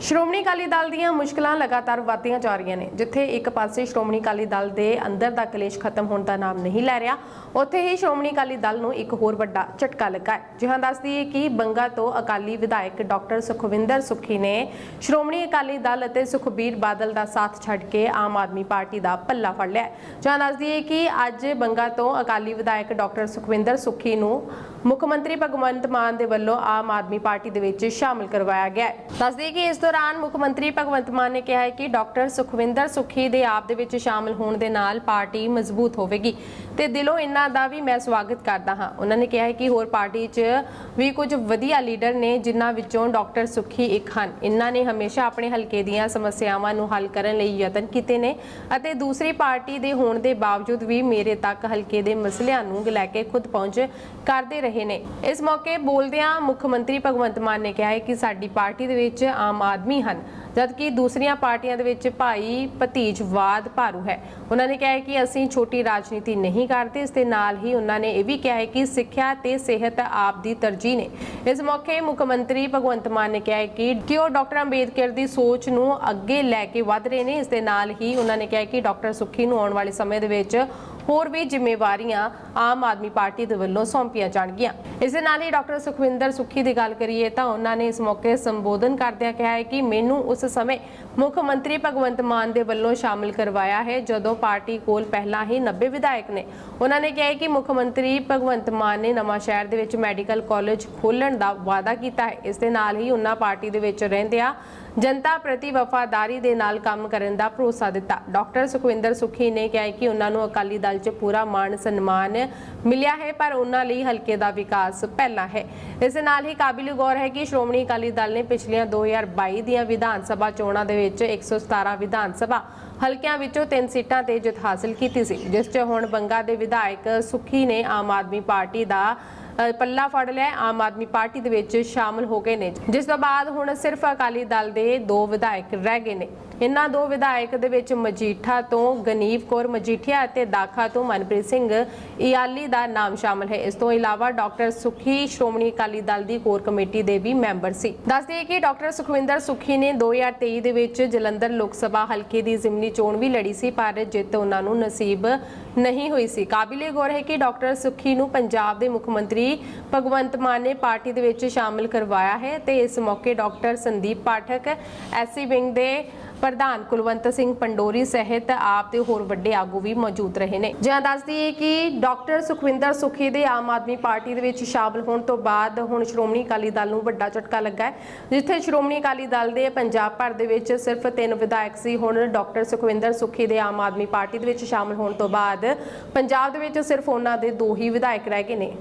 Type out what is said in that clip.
ਸ਼੍ਰੋਮਣੀ ਅਕਾਲੀ ਦਲ ਦੀਆਂ ਮੁਸ਼ਕਲਾਂ ਲਗਾਤਾਰ ਵਧਦੀਆਂ ਜਾ ਰਹੀਆਂ ਨੇ, ਜਿੱਥੇ ਇੱਕ ਪਾਸੇ ਸ਼੍ਰੋਮਣੀ ਅਕਾਲੀ ਦਲ ਦੇ ਅੰਦਰ ਦਾ ਕਲੇਸ਼ ਖਤਮ ਹੋਣ ਦਾ ਨਾਮ ਨਹੀਂ ਲੈ ਰਿਹਾ, ਉੱਥੇ ਹੀ ਸ਼੍ਰੋਮਣੀ ਅਕਾਲੀ ਦਲ ਨੂੰ ਇੱਕ ਹੋਰ ਵੱਡਾ ਝਟਕਾ ਲੱਗਾ ਹੈ। ਜਿਹਾਂ ਦੱਸਦੀ ਹੈ ਕਿ ਬੰਗਾ ਤੋਂ ਅਕਾਲੀ ਵਿਧਾਇਕ ਡਾਕਟਰ ਸੁਖਵਿੰਦਰ ਸੁੱਖੀ ਨੇ ਸ਼੍ਰੋਮਣੀ ਅਕਾਲੀ ਦਲ ਅਤੇ ਸੁਖਬੀਰ ਬਾਦਲ ਦਾ ਸਾਥ ਛੱਡ ਕੇ ਆਮ ਆਦਮੀ ਪਾਰਟੀ ਦਾ ਪੱਲਾ ਫੜ ਲਿਆ ਹੈ। ਜਿਹਾਂ ਦੱਸਦੀ ਹੈ ਕਿ ਅੱਜ ਬੰਗਾ ਤੋਂ ਅਕਾਲੀ ਵਿਧਾਇਕ ਡਾਕਟਰ ਸੁਖਵਿੰਦਰ ਸੁਖੀ ਨੂੰ ਮੁੱਖ ਮੰਤਰੀ ਭਗਵੰਤ ਮਾਨ ਦੇ ਵੱਲੋਂ ਆਮ ਆਦਮੀ ਪਾਰਟੀ ਦੇ ਵਿੱਚ ਸ਼ਾਮਲ ਕਰਵਾਇਆ ਗਿਆ ਹੈ। ਕਿ ਇਸ ਦੌਰਾਨ ਮੁੱਖ ਮੰਤਰੀ ਭਗਵੰਤ ਮਾਨ ਨੇ ਕਿਹਾ ਹੈ ਕਿ ਡਾਕਟਰ ਸੁਖਵਿੰਦਰ ਸੁਖੀ ਦੇ ਆਪ ਦੇ ਵਿੱਚ ਸ਼ਾਮਲ ਹੋਣ ਦੇ ਨਾਲ ਪਾਰਟੀ ਮਜ਼ਬੂਤ ਹੋਵੇਗੀ। ਤੇ ਦਿਲੋਂ ਇਹਨਾਂ ਦਾ ਵੀ ਮੈਂ ਸਵਾਗਤ ਕਰਦਾ ਹਾਂ। ਉਹਨਾਂ ਨੇ ਕਿਹਾ ਹੈ ਕਿ ਹੋਰ ਪਾਰਟੀ 'ਚ ਵੀ ਕੁਝ ਵਧੀਆ ਲੀਡਰ ਨੇ, ਜਿਨ੍ਹਾਂ ਵਿੱਚੋਂ ਡਾਕਟਰ ਸੁਖੀ ਇੱਕ ਹਨ। ਇਹਨਾਂ ਨੇ ਹਮੇਸ਼ਾ ਆਪਣੇ ਹਲਕੇ ਦੀਆਂ ਸਮੱਸਿਆਵਾਂ ਨੂੰ ਹੱਲ ਕਰਨ ਲਈ ਯਤਨ ਕੀਤੇ ਨੇ ਅਤੇ ਦੂਸਰੀ ਪਾਰਟੀ ਦੇ ਹੋਣ ਦੇ ਬਾਵਜੂਦ ਵੀ ਮੇਰੇ ਤੱਕ ਹਲਕੇ ਦੇ ਮਸਲਿਆਂ ਨੂੰ ਲੈ ਕੇ ਖੁਦ ਪਹੁੰਚ ਕਰਦੇ ਰਹੇ ਨੇ। ਇਸ ਮੌਕੇ ਬੋਲਦਿਆਂ ਮੁੱਖ ਮੰਤਰੀ ਭਗਵੰਤ ਮਾਨ ਨੇ ਕਿਹਾ ਹੈ ਕਿ ਸਾਡੀ ਪਾਰਟੀ ਦੇ ਵਿੱਚ ਆਮ ਆਦਮੀ ਹਨ, ਜਦਕਿ ਦੂਸਰੀਆਂ ਪਾਰਟੀਆਂ ਦੇ ਵਿੱਚ ਭਾਈ ਭਤੀਜਵਾਦ ਭਾਰੂ ਹੈ। ਉਹਨਾਂ ਨੇ ਕਿਹਾ ਕਿ ਅਸੀਂ ਛੋਟੀ ਰਾਜਨੀਤੀ ਨਹੀਂ ਕਰਦੇ, ਇਸ ਦੇ ਨਾਲ ਹੀ ਉਹਨਾਂ ਨੇ ਇਹ ਵੀ ਕਿਹਾ ਹੈ ਕਿ ਸਿੱਖਿਆ ਤੇ ਸਿਹਤ ਆਪ ਦੀ ਤਰਜੀਹ ਨੇ। ਇਸ ਮੌਕੇ ਮੁੱਖ ਮੰਤਰੀ ਭਗਵੰਤ ਮਾਨ ਨੇ ਕਿਹਾ ਕਿ ਕਿ ਉਹ ਡਾਕਟਰ ਅੰਬੇਦਕਰ ਦੀ ਸੋਚ ਨੂੰ ਅੱਗੇ ਲੈ ਕੇ ਵਧ ਰਹੇ ਨੇ, ਇਸ ਦੇ ਨਾਲ ਹੀ ਉਹਨਾਂ ਨੇ ਕਿਹਾ ਕਿ ਡਾਕਟਰ ਸੁੱਖੀ ਨੂੰ ਆਉਣ ਵਾਲੇ ਸਮੇਂ ਦੇ ਵਿੱਚ ਹੋਰ ਵੀ ਜ਼ਿੰਮੇਵਾਰੀਆਂ ਆਮ ਆਦਮੀ ਪਾਰਟੀ ਦੇ ਵੱਲੋਂ ਸੌਂਪੀਆਂ ਜਾਣਗੀਆਂ। ਇਸ ਦੇ ਨਾਲ ਹੀ ਡਾਕਟਰ ਸੁਖਵਿੰਦਰ ਸੁੱਖੀ ਦੀ ਗੱਲ ਕਰੀਏ ਤਾਂ ਉਹਨਾਂ ਨੇ ਇਸ ਮੌਕੇ ਸੰਬੋਧਨ ਕਰਦਿਆਂ ਕਿਹਾ ਹੈ ਕਿ ਮੈਨੂੰ ਉਸ ਸਮੇਂ ਮੁੱਖ ਮੰਤਰੀ ਭਗਵੰਤ ਮਾਨ ਦੇ ਵੱਲੋਂ ਸ਼ਾਮਿਲ ਕਰਵਾਇਆ ਹੈ, ਜਦੋਂ ਪਾਰਟੀ ਕੋਲ ਪਹਿਲਾਂ ਹੀ 90 ਵਿਧਾਇਕ ਨੇ। ਉਹਨਾਂ ਨੇ ਕਿਹਾ ਕਿ ਮੁੱਖ ਮੰਤਰੀ ਭਗਵੰਤ ਮਾਨ ਨੇ ਨਵਾਂ ਸ਼ਹਿਰ ਦੇ ਵਿੱਚ ਮੈਡੀਕਲ ਕਾਲਜ ਖੋਲਣ ਦਾ ਵਾਅਦਾ ਕੀਤਾ ਹੈ। ਇਸ ਦੇ ਨਾਲ ਹੀ ਉਹਨਾਂ ਪਾਰਟੀ ਦੇ ਵਿੱਚ ਰਹਿੰਦਿਆਂ ਜਨਤਾ ਪ੍ਰਤੀ ਵਫਾਦਾਰੀ ਦੇ ਨਾਲ ਕੰਮ ਕਰਨ ਦਾ ਭਰੋਸਾ ਦਿੱਤਾ। ਡਾਕਟਰ ਸੁਖਵਿੰਦਰ ਸੁਖੀ ਨੇ ਕਿਹਾ ਕਿ ਉਹਨਾਂ ਨੂੰ ਅਕਾਲੀ ਦਲ 'ਚ ਪੂਰਾ ਮਾਣ ਸਨਮਾਨ ਮਿਲਿਆ ਹੈ, ਪਰ ਉਹਨਾਂ ਲਈ ਹਲਕੇ ਦਾ ਵਿਕਾਸ ਪਹਿਲਾਂ ਹੈ। ਇਸ ਨਾਲ ਹੀ ਕਾਬਿਲ ਗੌਰ ਹੈ ਕਿ ਸ਼੍ਰੋਮਣੀ ਅਕਾਲੀ ਦਲ ਨੇ ਪਿਛਲੀਆਂ 2022 ਦੀਆਂ ਵਿਧਾਨ ਸਭਾ ਚੋਣਾਂ ਦੇ ਵਿੱਚ 117 ਵਿਧਾਨ ਸਭਾ ਹਲਕਿਆਂ ਵਿੱਚੋਂ ਤਿੰਨ ਸੀਟਾਂ ਤੇ ਜਿੱਤ ਹਾਸਲ ਕੀਤੀ ਸੀ, ਜਿਸ 'ਚ ਹੁਣ ਬੰਗਾ ਦੇ ਵਿਧਾਇਕ ਸੁਖੀ ਨੇ ਆਮ ਆਦਮੀ ਪਾਰਟੀ ਦਾ ਪੱਲਾ ਫੜ ਲਿਆ। ਆਮ ਆਦਮੀ ਪਾਰਟੀ ਦੇ ਵਿੱਚ ਸ਼ਾਮਲ ਹੋ ਗਏ ਨੇ। ਜਿਸ ਤੋਂ ਬਾਅਦ ਹੁਣ ਸਿਰਫ ਅਕਾਲੀ ਦਲ ਦੇ ਦੋ ਵਿਧਾਇਕ ਰਹਿ ਗਏ ਨੇ। ਇਹਨਾਂ ਦੋ ਵਿਧਾਇਕ ਦੇ ਵਿੱਚ ਮਜੀਠਾ ਤੋਂ ਗਨੀਵ ਕੌਰ ਮਜੀਠੀਆ ਅਤੇ ਦਾਖਾ ਤੋਂ ਮਨਪ੍ਰੀਤ ਸਿੰਘ ਇਆਲੀ ਦਾ ਨਾਮ ਸ਼ਾਮਲ ਹੈ। ਇਸ ਤੋਂ ਇਲਾਵਾ ਡਾਕਟਰ ਸੁਖੀ ਸ਼੍ਰੋਮਣੀ ਅਕਾਲੀ ਦਲ ਦੀ ਕੋਰ ਕਮੇਟੀ ਦੇ ਵੀ ਮੈਂਬਰ ਸੀ। ਦੱਸ ਕਿ ਡਾਕਟਰ ਸੁਖਵਿੰਦਰ ਸੁਖੀ ਨੇ 2023 ਦੇ ਵਿੱਚ ਜਲੰਧਰ ਲੋਕ ਸਭਾ ਹਲਕੇ ਦੀ ਜ਼ਿਮਨੀ ਚੋਣ ਵੀ ਲੜੀ ਸੀ, ਪਰ ਜਿੱਤ ਉਹਨਾਂ ਨੂੰ ਨਸੀਬ ਨਹੀਂ ਹੋਈ ਸੀ। ਕਾਬਿਲੇ ਗੌਰ ਹੈ ਕਿ ਡਾਕਟਰ ਸੁਖੀ ਨੂੰ ਪੰਜਾਬ ਦੇ ਮੁੱਖ ਮੰਤਰੀ ਭਗਵੰਤ ਮਾਨ ਨੇ ਪਾਰਟੀ ਦੇ ਵਿੱਚ ਸ਼ਾਮਲ ਕਰਵਾਇਆ ਹੈ ਤੇ ਇਸ ਮੌਕੇ doctor Sandeep Pathak, SC wing ਦੇ ਪ੍ਰਧਾਨ ਕੁਲਵੰਤ ਸਿੰਘ ਪੰਡੋਰੀ ਸਹਿਤ ਆਪ ਤੇ ਹੋਰ ਵੱਡੇ ਆਗੂ ਵੀ ਮੌਜੂਦ ਰਹੇ ਨੇ। ਜਿਹਾਂ ਦੱਸਦੀ ਹੈ ਕਿ ਡਾਕਟਰ ਸੁਖਵਿੰਦਰ ਸੁਖੀ ਦੇ ਆਮ ਆਦਮੀ ਪਾਰਟੀ ਦੇ ਵਿੱਚ ਸ਼ਾਮਲ ਹੋਣ ਤੋਂ ਬਾਅਦ ਹੁਣ ਸ਼੍ਰੋਮਣੀ ਅਕਾਲੀ ਦਲ ਨੂੰ ਵੱਡਾ ਝਟਕਾ ਲੱਗਾ ਹੈ, ਜਿੱਥੇ ਸ਼੍ਰੋਮਣੀ ਅਕਾਲੀ ਦਲ ਦੇ ਪੰਜਾਬ ਭਰ ਦੇ ਵਿੱਚ ਸਿਰਫ ਤਿੰਨ ਵਿਧਾਇਕ ਸੀ, ਹੁਣ ਡਾਕਟਰ ਸੁਖਵਿੰਦਰ ਸੁਖੀ ਦੇ ਆਮ ਆਦਮੀ ਪਾਰਟੀ ਦੇ ਵਿੱਚ ਸ਼ਾਮਲ ਹੋਣ ਤੋਂ ਬਾਅਦ ਪੰਜਾਬ ਦੇ ਵਿੱਚ ਸਿਰਫ ਉਹਨਾਂ ਦੇ ਦੋ ਹੀ ਵਿਧਾਇਕ ਰਹਿ ਗਏ ਨੇ।